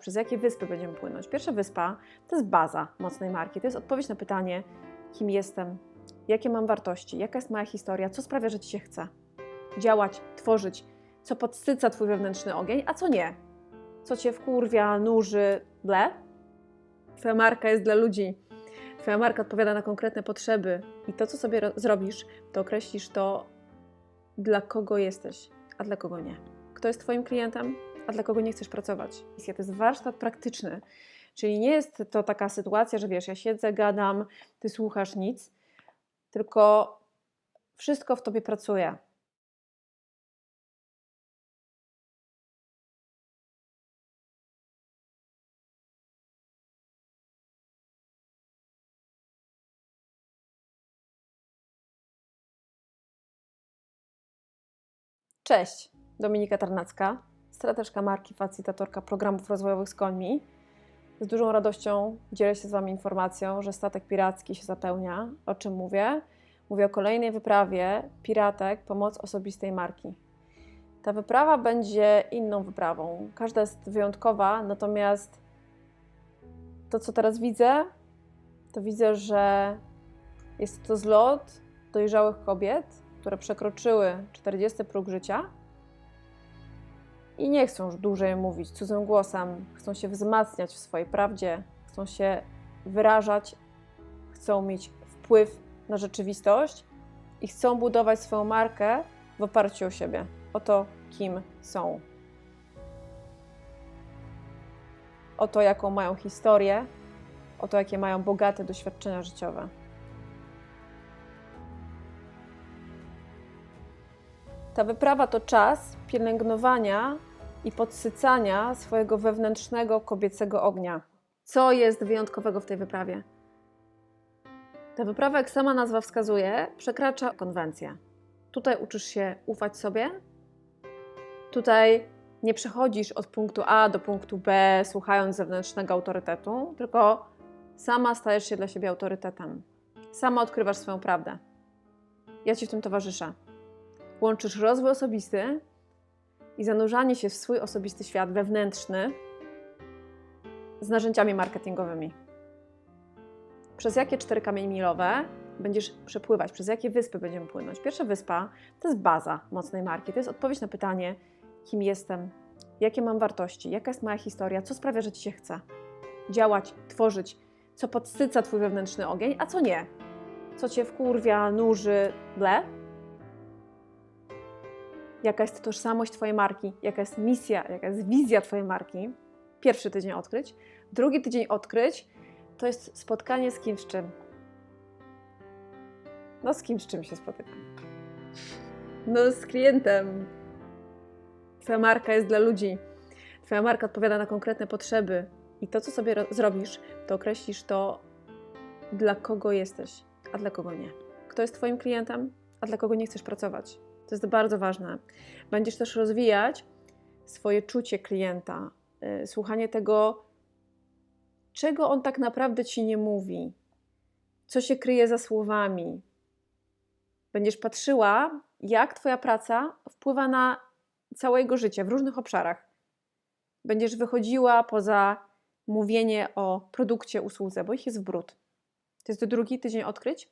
Przez jakie wyspy będziemy płynąć? Pierwsza wyspa to jest baza mocnej marki. To jest odpowiedź na pytanie, kim jestem, jakie mam wartości, jaka jest moja historia, co sprawia, że ci się chce działać, tworzyć, co podsyca twój wewnętrzny ogień, a co nie. Co cię wkurwia, nuży, ble. Twoja marka jest dla ludzi. Twoja marka odpowiada na konkretne potrzeby i to, co sobie ro- zrobisz, to określisz to, dla kogo jesteś, a dla kogo nie. Kto jest Twoim klientem, a dla kogo nie chcesz pracować. To jest warsztat praktyczny, czyli nie jest to taka sytuacja, że wiesz, ja siedzę, gadam, ty słuchasz nic, tylko wszystko w tobie pracuje. Cześć, Dominika Tarnacka, strateżka marki, facilitatorka programów rozwojowych z końmi. Z dużą radością dzielę się z Wami informacją, że statek piracki się zapełnia. O czym mówię? Mówię o kolejnej wyprawie Piratek Pomoc Osobistej Marki. Ta wyprawa będzie inną wyprawą. Każda jest wyjątkowa, natomiast to, co teraz widzę, to widzę, że jest to zlot dojrzałych kobiet, które przekroczyły 40 próg życia i nie chcą już dłużej mówić cudzym głosem, chcą się wzmacniać w swojej prawdzie, chcą się wyrażać, chcą mieć wpływ na rzeczywistość i chcą budować swoją markę w oparciu o siebie, o to, kim są. O to, jaką mają historię, o to, jakie mają bogate doświadczenia życiowe. Ta wyprawa to czas pielęgnowania i podsycania swojego wewnętrznego kobiecego ognia. Co jest wyjątkowego w tej wyprawie? Ta wyprawa, jak sama nazwa wskazuje, przekracza konwencję. Tutaj uczysz się ufać sobie. Tutaj nie przechodzisz od punktu A do punktu B, słuchając zewnętrznego autorytetu, tylko sama stajesz się dla siebie autorytetem. Sama odkrywasz swoją prawdę. Ja ci w tym towarzyszę łączysz rozwój osobisty i zanurzanie się w swój osobisty świat wewnętrzny z narzędziami marketingowymi. Przez jakie cztery kamienie milowe będziesz przepływać, przez jakie wyspy będziemy płynąć? Pierwsza wyspa to jest baza mocnej marki, to jest odpowiedź na pytanie, kim jestem, jakie mam wartości, jaka jest moja historia, co sprawia, że ci się chce działać, tworzyć, co podsyca twój wewnętrzny ogień, a co nie, co cię wkurwia, nuży, ble jaka jest tożsamość Twojej marki, jaka jest misja, jaka jest wizja Twojej marki. Pierwszy tydzień odkryć. Drugi tydzień odkryć to jest spotkanie z kimś czym. No z kimś czym się spotykam. No z klientem. Twoja marka jest dla ludzi. Twoja marka odpowiada na konkretne potrzeby. I to, co sobie ro- zrobisz, to określisz to, dla kogo jesteś, a dla kogo nie. Kto jest Twoim klientem, a dla kogo nie chcesz pracować. To jest bardzo ważne. Będziesz też rozwijać swoje czucie klienta, y, słuchanie tego, czego on tak naprawdę ci nie mówi, co się kryje za słowami. Będziesz patrzyła, jak Twoja praca wpływa na całe jego życie w różnych obszarach. Będziesz wychodziła poza mówienie o produkcie, usłudze, bo ich jest w brud. To jest drugi tydzień odkryć.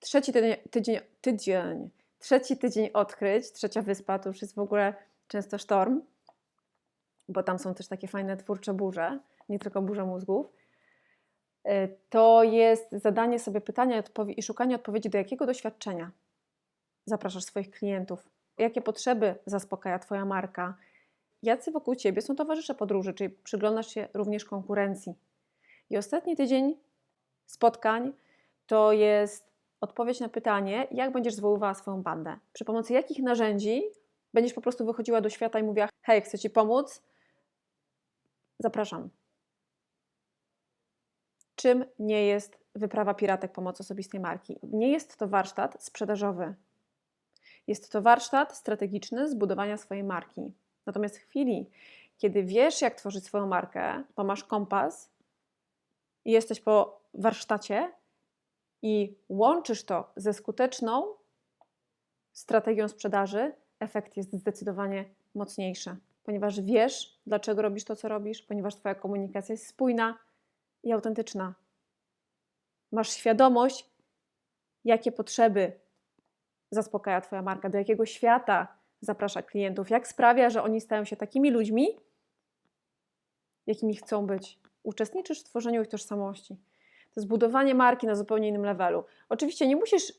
Trzeci tydzień, tydzień, tydzień Trzeci tydzień odkryć, trzecia wyspa to już jest w ogóle często sztorm, bo tam są też takie fajne twórcze burze, nie tylko burze mózgów. Y, To jest zadanie sobie pytania i szukanie odpowiedzi, do jakiego doświadczenia zapraszasz swoich klientów, jakie potrzeby zaspokaja Twoja marka, jacy wokół Ciebie są towarzysze podróży, czyli przyglądasz się również konkurencji. I ostatni tydzień spotkań to jest odpowiedź na pytanie, jak będziesz zwoływała swoją bandę. Przy pomocy jakich narzędzi będziesz po prostu wychodziła do świata i mówiła: Hej, chcę Ci pomóc, zapraszam. Czym nie jest wyprawa piratek pomocy osobistej marki? Nie jest to warsztat sprzedażowy. Jest to warsztat strategiczny zbudowania swojej marki. Natomiast w chwili, kiedy wiesz, jak tworzyć swoją markę, bo masz kompas i jesteś po warsztacie, i łączysz to ze skuteczną strategią sprzedaży, efekt jest zdecydowanie mocniejszy. ponieważ wiesz, dlaczego robisz to, co robisz, ponieważ Twoja komunikacja jest spójna i autentyczna. Masz świadomość, jakie potrzeby zaspokaja Twoja marka, do jakiego świata zaprasza klientów, jak sprawia, że oni stają się takimi ludźmi, jakimi chcą być. Uczestniczysz w tworzeniu ich tożsamości. To jest budowanie marki na zupełnie innym levelu. Oczywiście nie musisz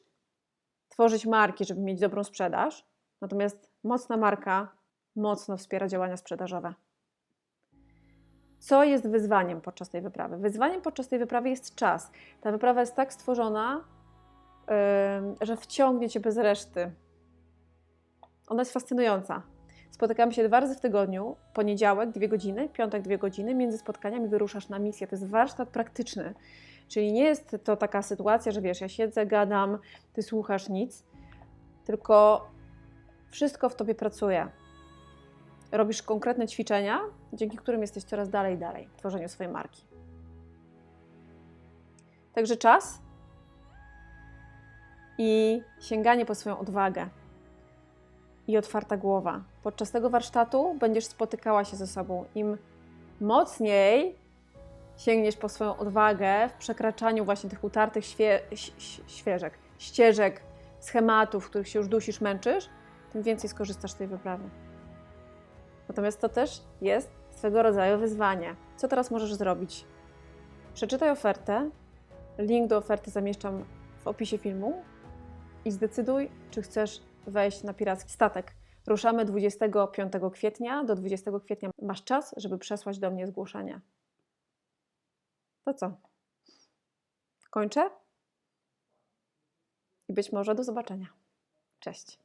tworzyć marki, żeby mieć dobrą sprzedaż, natomiast mocna marka mocno wspiera działania sprzedażowe. Co jest wyzwaniem podczas tej wyprawy? Wyzwaniem podczas tej wyprawy jest czas. Ta wyprawa jest tak stworzona, że wciągnie cię bez reszty. Ona jest fascynująca. Spotykamy się dwa razy w tygodniu, poniedziałek dwie godziny, piątek dwie godziny. Między spotkaniami wyruszasz na misję. To jest warsztat praktyczny. Czyli nie jest to taka sytuacja, że wiesz, ja siedzę, gadam, ty słuchasz nic, tylko wszystko w tobie pracuje. Robisz konkretne ćwiczenia, dzięki którym jesteś coraz dalej dalej w tworzeniu swojej marki. Także czas i sięganie po swoją odwagę i otwarta głowa. Podczas tego warsztatu będziesz spotykała się ze sobą. Im mocniej sięgniesz po swoją odwagę w przekraczaniu właśnie tych utartych świe, świeżek, ścieżek, schematów, w których się już dusisz, męczysz, tym więcej skorzystasz z tej wyprawy. Natomiast to też jest swego rodzaju wyzwanie. Co teraz możesz zrobić? Przeczytaj ofertę. Link do oferty zamieszczam w opisie filmu i zdecyduj, czy chcesz wejść na piracki statek. Ruszamy 25 kwietnia. Do 20 kwietnia masz czas, żeby przesłać do mnie zgłoszenie. To co? Kończę? I być może do zobaczenia. Cześć.